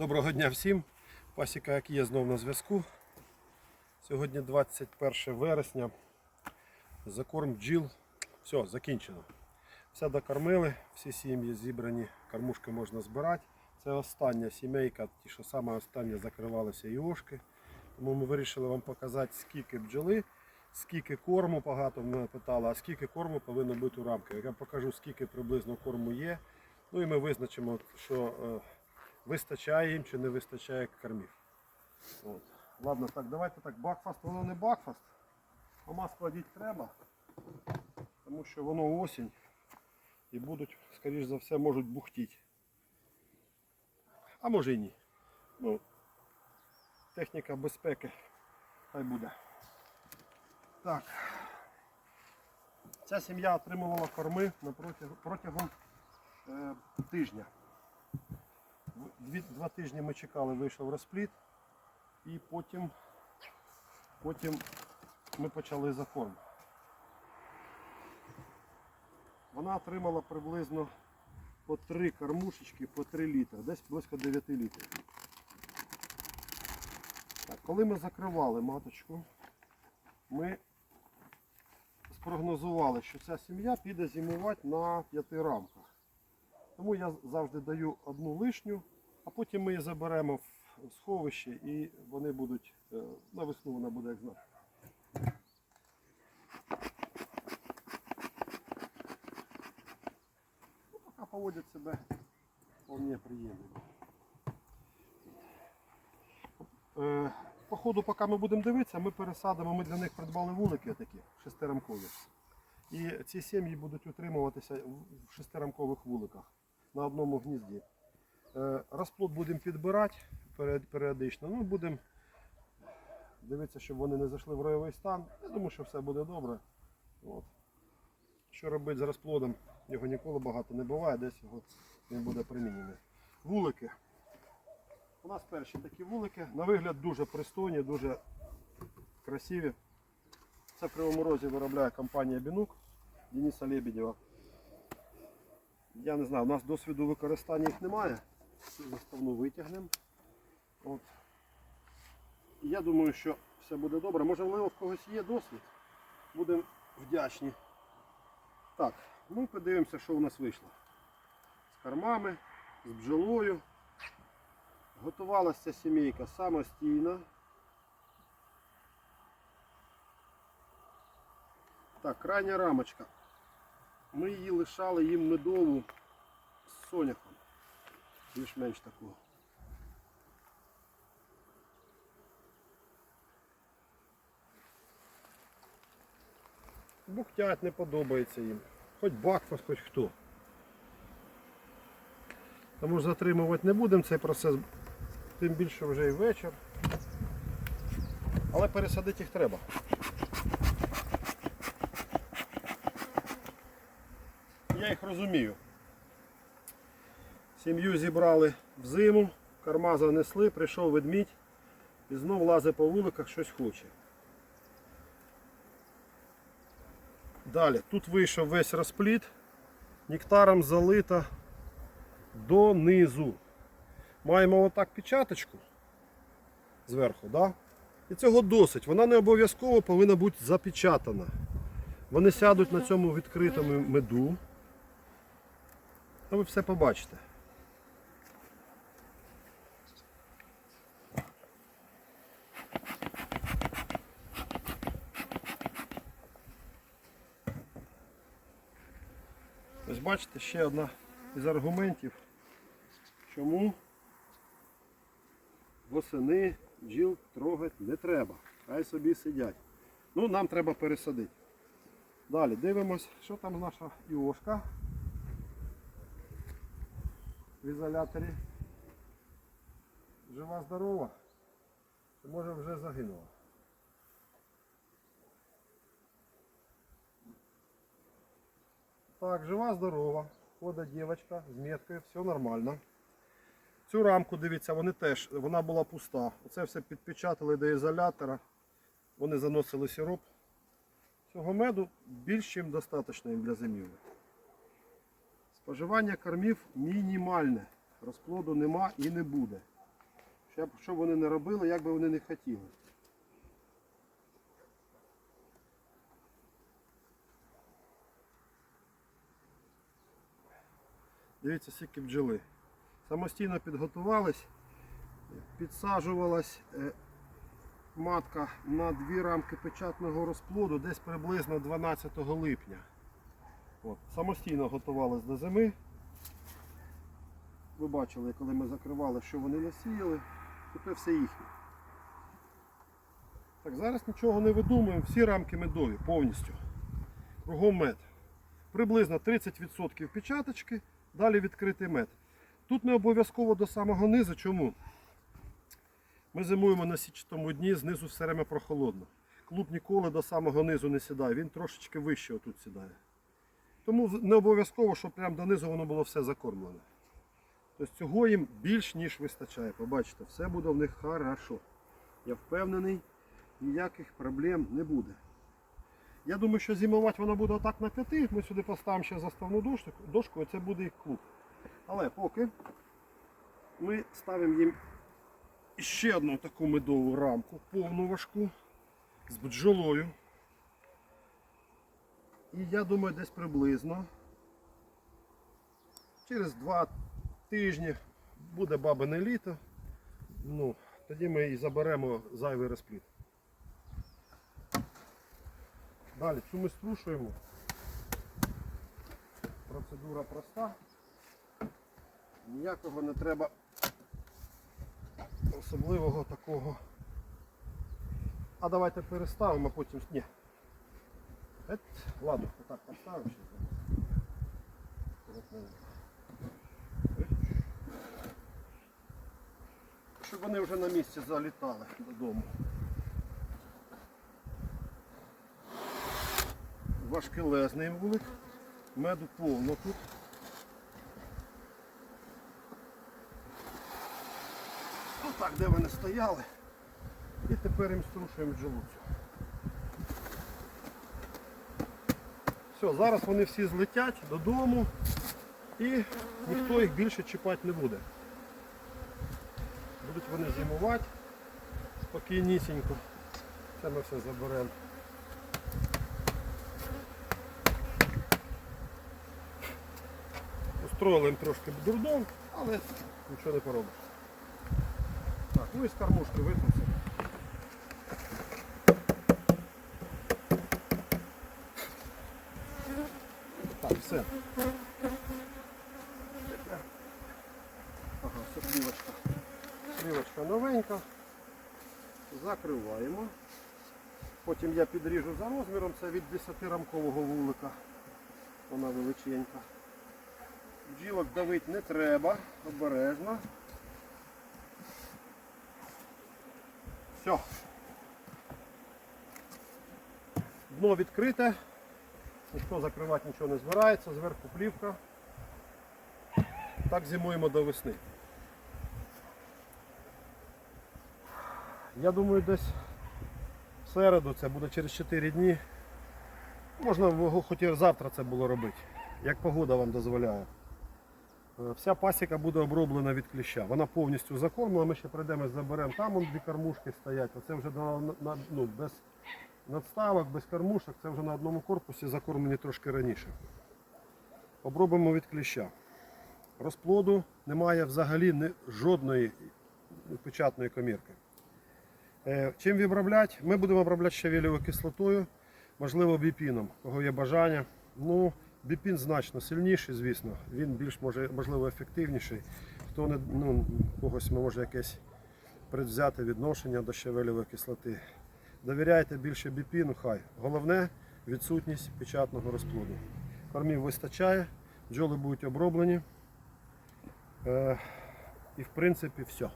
Доброго дня всім. Пасіка, як є, знов на зв'язку. Сьогодні 21 вересня. Закорм бджіл. Все, закінчено. Все докормили, всі сім'ї зібрані, кормушки можна збирати. Це остання сімейка, ті, що саме останнє закривалися іошки. Тому ми вирішили вам показати, скільки бджоли, скільки корму, багато мене питали, а скільки корму повинно бути у рамках. Я покажу, скільки приблизно корму є. Ну і ми визначимо, що е, вистачає їм чи не вистачає кормів. От. Ладно, так, давайте так, бакфаст, воно не бакфаст, а маску одіть треба, тому що воно осінь і будуть, скоріш за все, можуть бухтіти. А може і ні. Ну, техніка безпеки хай буде. Так. Ця сім'я отримувала корми протягом е, тижня. Два тижні ми чекали, вийшов розпліт, і потім, потім ми почали закорм. Вона отримала приблизно по три кормушечки по 3 літри, десь близько 9 літрів. Так, коли ми закривали маточку, ми спрогнозували, що ця сім'я піде зимувати на п'яти рамках. Тому я завжди даю одну лишню, а потім ми її заберемо в сховище і вони будуть, е, на весну вона буде як знати. Ну, поки поводять себе вполне приємно. Е, По ходу, поки ми будемо дивитися, ми пересадимо, ми для них придбали вулики такі, шестирамкові. І ці сім'ї будуть утримуватися в шестирамкових вуликах на одному гнізді. Е, Розплод будемо підбирати періодично. Ну, будемо дивитися, щоб вони не зайшли в ройовий стан. Я думаю, що все буде добре. От. Що робити з розплодом? Його ніколи багато не буває, десь його він буде примінений. Вулики. У нас перші такі вулики. На вигляд дуже пристойні, дуже красиві. Це в Кривому Розі виробляє компанія Бінук Дениса Лебедєва. Я не знаю, у нас досвіду використання їх немає. Заставну витягнемо. Я думаю, що все буде добре. Можливо, в когось є досвід. Будемо вдячні. Так, ну подивимося, що у нас вийшло. З кормами, з бджолою. Готувалася сімейка самостійно. Так, крайня рамочка. Ми її лишали їм медову з соняхом. Більш-менш такого. Бухтять не подобається їм. Хоч бакфас, хоч хто. Тому затримувати не будемо цей процес, тим більше вже і вечір. Але пересадити їх треба. Я їх розумію. Сім'ю зібрали в зиму, корма занесли, прийшов ведмідь і знов лазить по вуликах, щось хоче. Далі, тут вийшов весь розпліт, нектаром залито донизу. Маємо отак печаточку зверху, да? і цього досить. Вона не обов'язково повинна бути запечатана. Вони сядуть на цьому відкритому меду. А ви все побачите. Ось бачите, ще одна із аргументів, чому восени бджіл трогати не треба. Хай собі сидять. Ну, нам треба пересадити. Далі дивимось, що там наша іошка в ізоляторі. Жива здорова. Чи може вже загинула? Так, жива, здорова. Ходить дівчинка з меткою, все нормально. Цю рамку, дивіться, вони теж, вона була пуста. Оце все підпечатали до ізолятора. Вони заносили сироп. Цього меду більш ніж достатньо їм для зимівлі. Споживання кормів мінімальне. Розплоду нема і не буде. Що б вони не робили, як би вони не хотіли. Дивіться, скільки бджоли. Самостійно підготувались, підсаджувалась е, матка на дві рамки печатного розплоду десь приблизно 12 липня. От, самостійно готувалась до зими. Ви бачили, коли ми закривали, що вони насіяли, це все їхнє. Так, зараз нічого не видумуємо, всі рамки медові повністю. Кругом мед. Приблизно 30% печаточки, далі відкритий мед. Тут не обов'язково до самого низу. Чому? Ми зимуємо на січатому дні, знизу все время прохолодно. Клуб ніколи до самого низу не сідає, він трошечки вище отут сідає. Тому не обов'язково, щоб прямо донизу воно було все закормлене. Тобто цього їм більш ніж вистачає. Побачите, все буде в них хорошо. Я впевнений, ніяких проблем не буде. Я думаю, що зимувати воно буде отак на п'яти. Ми сюди поставимо ще заставну дошку, дошку і це буде їх клуб. Але поки ми ставимо їм ще одну таку медову рамку, повну важку, з бджолою. І я думаю, десь приблизно через два тижні буде бабине літо. Ну, тоді ми і заберемо зайвий розплід. Далі цю ми струшуємо. Процедура проста. Ніякого не треба особливого такого. А давайте переставимо, а потім. Ні. Ет, ладно, поставимо ще. Акуратненько. Ет. Щоб вони вже на місці залітали додому. Важкелезний вулик. Меду повно тут. Отак, де вони стояли. І тепер їм струшуємо джолуцю. Все, зараз вони всі злетять додому і ніхто їх більше чіпати не буде. Будуть вони зимувати спокійнісінько. Це ми все заберемо. Устроїли їм трошки дурдом, але нічого не поробиш. Так, ну і з кормушки витрусимо. Так, все. Ага, все плівочка. Плівочка новенька. Закриваємо. Потім я підріжу за розміром, це від 10-рамкового вулика. Вона величенька. Бджілок давить не треба, обережно. Все. Дно відкрите. Ніхто закривати нічого не збирається, зверху плівка. Так зимуємо до весни. Я думаю, десь в середу, це буде через 4 дні. Можна хоч і завтра це було робити, як погода вам дозволяє. Е, Вся пасіка буде оброблена від кліща. Вона повністю закормлена, ми ще прийдемо заберемо. Там дві кормушки стоять. Оце вже на, на, ну, без надставок, без кормушок, це вже на одному корпусі закормлені трошки раніше. Обробимо від кліща. Розплоду немає взагалі жодної печатної комірки. Е, Чим обробляти? Ми будемо обробляти щавелевою кислотою, можливо, біпіном, кого є бажання. Ну, біпін значно сильніший, звісно. Він більш може, можливо ефективніший. Хто не ну, когось може якесь предвзяте відношення до щавелевої кислоти. Довіряйте більше біпіну, хай. Головне відсутність печатного розплоду. Кормів вистачає, бджоли будуть оброблені. Е, і в принципі все.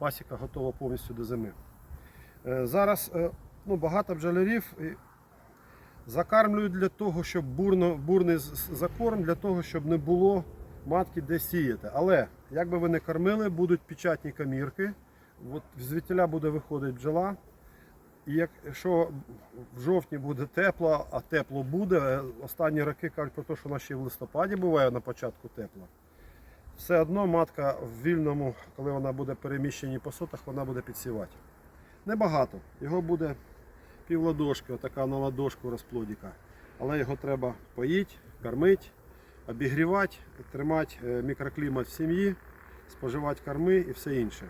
Пасіка готова повністю до зими. Е, зараз е, ну, багато бджолярів закармлюють для того, щоб бурно, бурний закорм, для того, щоб не було матки де сіяти. Але як би ви не кормили, будуть печатні камірки. От звідтіля буде виходити бджола. І якщо в жовтні буде тепло, а тепло буде, е, останні роки кажуть про те, що нас ще в листопаді буває на початку тепло. Все одно матка в вільному, коли вона буде переміщені по сотах, вона буде підсівати. Небагато. Його буде пів ладошки, отака на ладошку розплодіка. Але його треба поїти, кормити, обігрівати, тримати е, мікроклімат в сім'ї, споживати корми і все інше.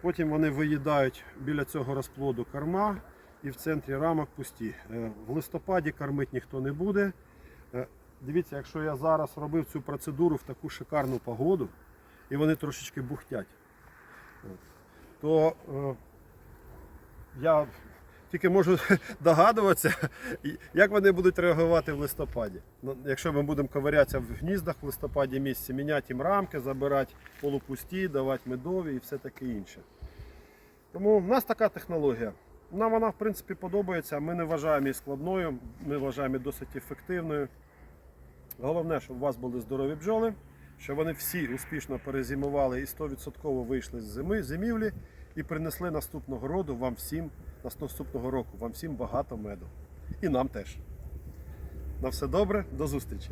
Потім вони виїдають біля цього розплоду корма і в центрі рамок пусті. Е, В листопаді кормити ніхто не буде. Дивіться, якщо я зараз робив цю процедуру в таку шикарну погоду, і вони трошечки бухтять, то е, я тільки можу догадуватися, як вони будуть реагувати в листопаді. Ну, Якщо ми будемо ковирятися в гніздах в листопаді місяці, міняти їм рамки, забирати полупусті, давати медові і все таке інше. Тому в нас така технологія. Нам вона в принципі подобається. Ми не вважаємо її складною, ми вважаємо її досить ефективною. Головне, щоб у вас були здорові бджоли, щоб вони всі успішно перезимували і 100% вийшли з зими, зимівлі і принесли наступного роду вам всім, наступного року вам всім багато меду. І нам теж. На все добре, до зустрічі!